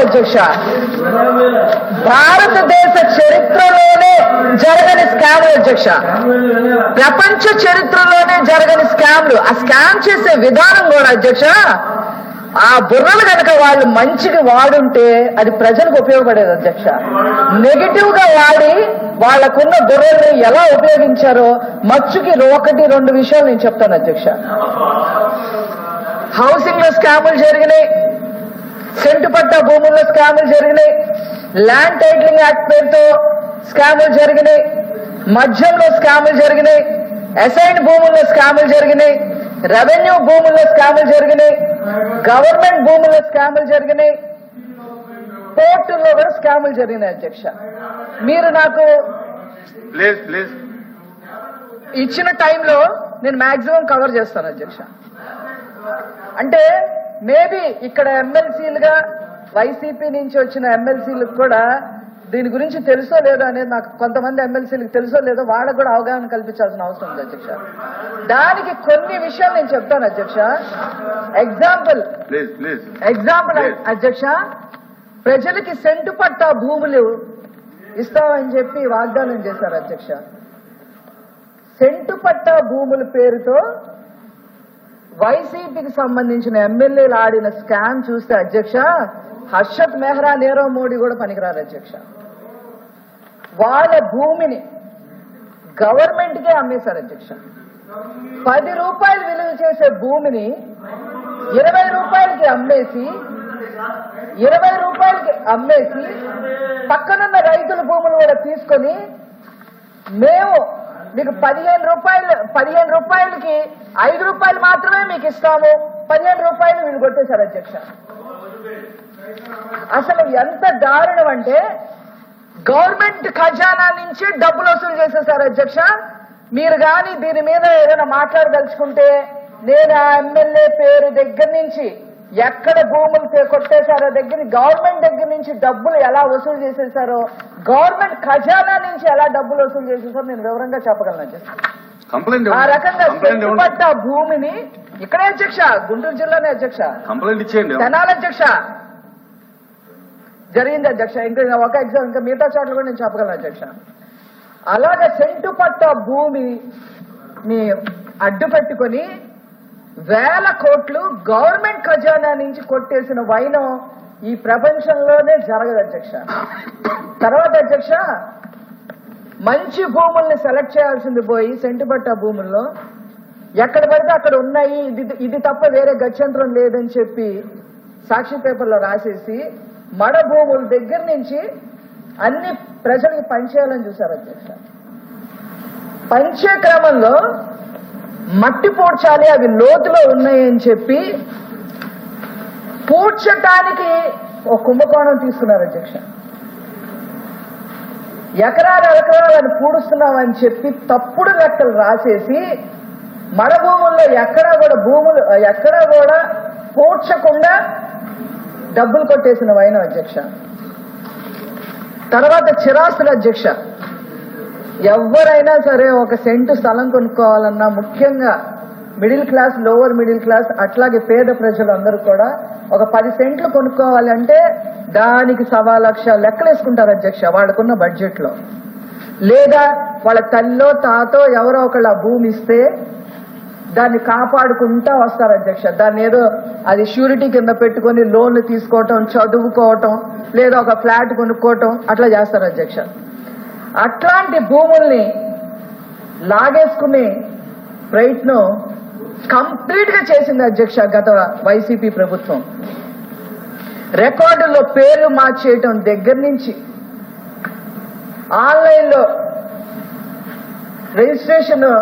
అధ్యక్ష. భారతదేశ చరిత్రలోనే జరగని స్కామ్లు అధ్యక్ష. ప్రపంచ చరిత్రలోనే జరగని స్కామ్లు ఆ స్కామ్ చేసే విధానం కూడా అధ్యక్ష? ఆ బుర్రలు కనుక వాళ్ళు మంచిగా వాడుంటే అది ప్రజలకు ఉపయోగపడేది అధ్యక్ష. నెగిటివ్గా వాడి వాళ్ళకున్న బుర్రల్ని ఎలా ఉపయోగించారో మచ్చుకి ఒకటి రెండు విషయాలు నేను చెప్తాను అధ్యక్ష. హౌసింగ్లో స్కాములు జరిగినాయి. సెంటు పట్ట భూముల్లో స్కాములు జరిగినాయి. ల్యాండ్ టైటిలింగ్ యాక్ట్ పేరుతో స్కాములు జరిగినాయి. మద్యంలో స్కాములు జరిగినాయి. అసైన్ భూముల్లో స్కాములు జరిగినాయి. రెవెన్యూ భూముల్లో స్కాములు జరిగినాయి. గవర్నమెంట్ భూముల్లో స్కాములు జరిగినాయి. పోర్టుల్లో కూడా స్కాములు జరిగినాయి అధ్యక్ష. మీరు నాకు ఇచ్చిన టైంలో నేను మాక్సిమం కవర్ చేస్తాను అధ్యక్ష. అంటే మేబీ ఇక్కడ ఎమ్మెల్సీలుగా వైసీపీ నుంచి వచ్చిన ఎమ్మెల్సీలకు కూడా దీని గురించి తెలుసో లేదో అనేది నాకు కొంతమంది ఎమ్మెల్సీలకు తెలుసో లేదో వాళ్ళకు కూడా అవగాహన కల్పించాల్సిన అవసరం ఉంది అధ్యక్ష. దానికి కొన్ని విషయాలు నేను చెప్తాను అధ్యక్ష. ఎగ్జాంపుల్ ఎగ్జాంపుల్ అధ్యక్ష. ప్రజలకి సెంటు పట్టా భూములు ఇస్తామని చెప్పి వాగ్దానం చేశారు అధ్యక్ష. సెంటు పట్టా భూముల పేరుతో వైసీపీకి సంబంధించిన ఎమ్మెల్యేలు ఆడిన స్కామ్ చూస్తే అధ్యక్ష హర్షత్ మెహ్రా నీరవ్ మోడీ కూడా పనికిరారు అధ్యక్ష. వాళ్ళ భూమిని గవర్నమెంట్కే అమ్మేశారు అధ్యక్ష. పది రూపాయలు విలువ చేసే భూమిని ఇరవై రూపాయలకి అమ్మేసి ఇరవై రూపాయలకి అమ్మేసి పక్కనున్న రైతుల భూములు కూడా తీసుకొని మేము మీకు పదిహేను రూపాయలు పదిహేను రూపాయలకి ఐదు రూపాయలు మాత్రమే మీకు ఇస్తాము. పదిహేను రూపాయలు వీళ్ళు కొట్టేశారు అధ్యక్ష. అసలు ఎంత దారుణం అంటే గవర్నమెంట్ ఖజానా నుంచి డబ్బులు వసూలు చేసేసారు అధ్యక్ష. మీరు కానీ దీని మీద ఏదైనా మాట్లాడదలుచుకుంటే నేను ఆ ఎమ్మెల్యే పేరు దగ్గర నుంచి ఎక్కడ భూములు కొట్టేశారో దగ్గర గవర్నమెంట్ దగ్గర నుంచి డబ్బులు ఎలా వసూలు చేసేసారో గవర్నమెంట్ ఖజానా నుంచి ఎలా డబ్బులు వసూలు చేసేసారో నేను వివరంగా చెప్పగలను ఆ రకంగా పెట్టుబడ్డ భూమిని ఇక్కడే అధ్యక్ష గుంటూరు జిల్లానే అధ్యక్ష. కంప్లైంట్ ఇచ్చేయండి. తెనాలి అధ్యక్ష. జరిగింది అధ్యక్ష. ఇంకా ఒక ఎగ్జామ్ ఇంకా మిగతా చోట్ల కూడా నేను చెప్పగలను అధ్యక్ష. అలాగే సెంటు పట్ట భూమిని అడ్డు పెట్టుకొని వేల కోట్లు గవర్నమెంట్ ఖజానా నుంచి కొట్టేసిన వైనం ఈ ప్రపంచంలోనే జరగదు అధ్యక్ష. తర్వాత అధ్యక్ష మంచి భూముల్ని సెలెక్ట్ చేయాల్సింది పోయి సెంటుపట్ట భూముల్లో ఎక్కడ పడితే అక్కడ ఉన్నాయి. ఇది ఇది తప్ప వేరే గత్యంతరం లేదని చెప్పి సాక్షి పేపర్లో రాసేసి మడ భూముల దగ్గర నుంచి అన్ని ప్రజలకు పనిచేయాలని చూశారు అధ్యక్ష. పంచే క్రమంలో మట్టి పూడ్చాలి అవి లోతులో ఉన్నాయని చెప్పి పూడ్చటానికి ఒక కుంభకోణం తీసుకున్నారు అధ్యక్ష. ఎకరాలు ఎకరాలను పూడుస్తున్నామని చెప్పి తప్పుడు లెక్కలు రాసేసి మన భూముల్లో ఎక్కడా కూడా భూములు ఎక్కడా కూడా పూడ్చకుండా డబ్బులు కొట్టేసిన వైన అధ్యక్ష. తర్వాత చిరాస్తుల అధ్యక్ష. ఎవరైనా సరే ఒక సెంటు స్థలం కొనుక్కోవాలన్నా ముఖ్యంగా middle class lower middle class అట్లాగే పేద ప్రజలు అందరూ కూడా ఒక పది సెంట్లు కొనుక్కోవాలంటే దానికి సవా లక్ష లెక్కలేసుకుంటారు అధ్యక్ష వాళ్ళకున్న బడ్జెట్లో లేదా వాళ్ళ తల్లో తాతో ఎవరో ఒకళ్ళ భూమి ఇస్తే దాన్ని కాపాడుకుంటా వస్తారు అధ్యక్ష. దాన్ని ఏదో అది షూరిటీ కింద పెట్టుకొని లోన్లు తీసుకోవటం చదువుకోవటం లేదా ఒక ఫ్లాట్ కొనుక్కోవటం అట్లా చేస్తారు అధ్యక్ష. అట్లాంటి భూముల్ని లాగేసుకునే ప్రయత్నం కంప్లీట్గా చేసింది అధ్యక్ష గత వైసీపీ ప్రభుత్వం. రికార్డుల్లో పేర్లు మార్చేయటం దగ్గర నుంచి ఆన్లైన్లో రిజిస్ట్రేషన్